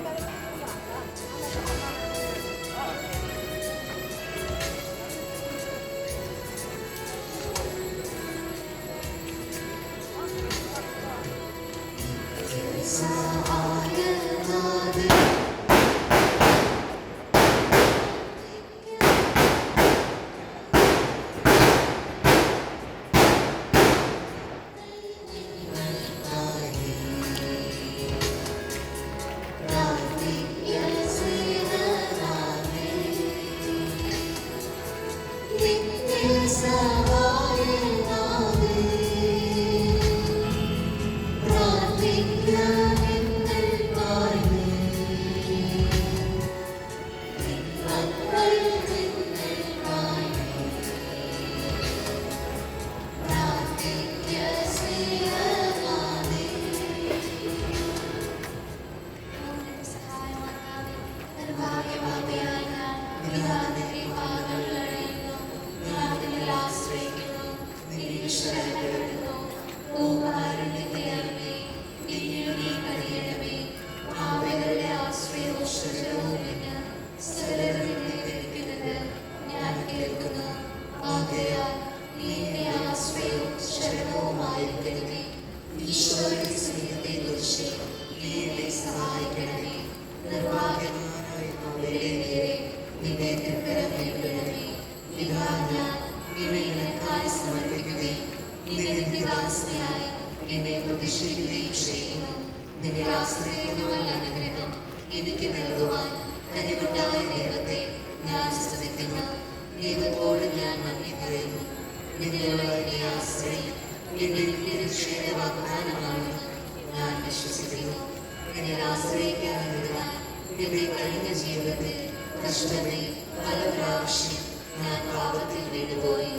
i don't Amerika. ഞാൻ എന്നെ ചെയ്യുന്നു. നിന്നെ ആശ്രയിക്കുവാൻ അനുഗ്രഹം എനിക്ക് നൽകുവാൻ കഴിവുണ്ടായ ദൈവത്തെ ഞാൻ സ്തുതിക്കുന്നു. ദൈവത്തോട് ഞാൻ നന്ദി പറയുന്നു നിന്നുള്ള എന്റെ ആശ്രയം എന്റെ നിത്യരക്ഷയുടെ വാഗ്ദാനമാണെന്ന് ഞാൻ വിശ്വസിക്കുന്നു. നിന്നെ ആശ്രയിക്കാതിരുന്നാൽ എന്റെ കഴിഞ്ഞ ജീവിതത്തിൽ കഷ്ടതയിൽ പല പ്രാവശ്യം ഞാൻ പാപത്തിൽ വീണുപോയി.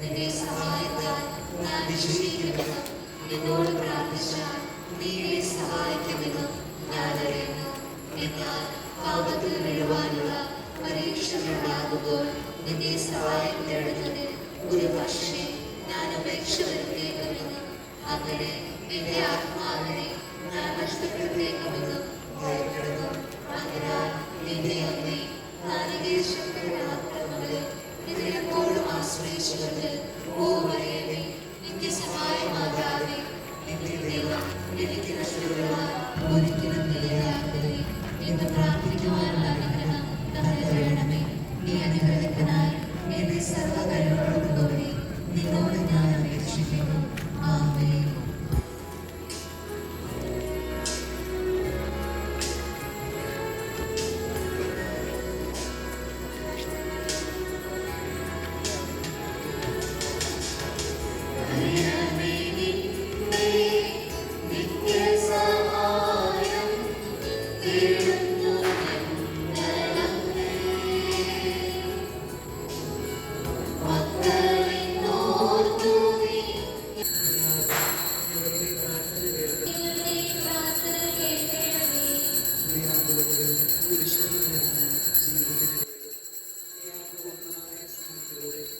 നിന്റെ സഹായത്താൽ ഞാൻ വിജയിക്കുമെന്ന് നിന്നോട് പ്രാർത്ഥിച്ചാൽ നീ എന്നെ സഹായിക്കുമെന്ന് ഞാൻ അറിയുന്നു എന്നാൽ പാപത്തിൽ വീഴുവാനുള്ള പരീക്ഷകളുണ്ടാകുമ്പോൾ ഒരു പക്ഷേ ഞാൻ അപേക്ഷ വരുത്തേക്കുമെന്ന് അങ്ങനെ എന്റെ ആത്മാവിനെ ഞാൻ നഷ്ടപ്പെടുത്തേക്കുമെന്ന് ഭയപ്പെടുന്നു. അതിനാൽ നിന്റെ അമ്മ നാനകേശ്വരങ്ങളുടെ ആക്രമങ്ങളിൽ ആശ്രയിച്ചുകൊണ്ട് ഓ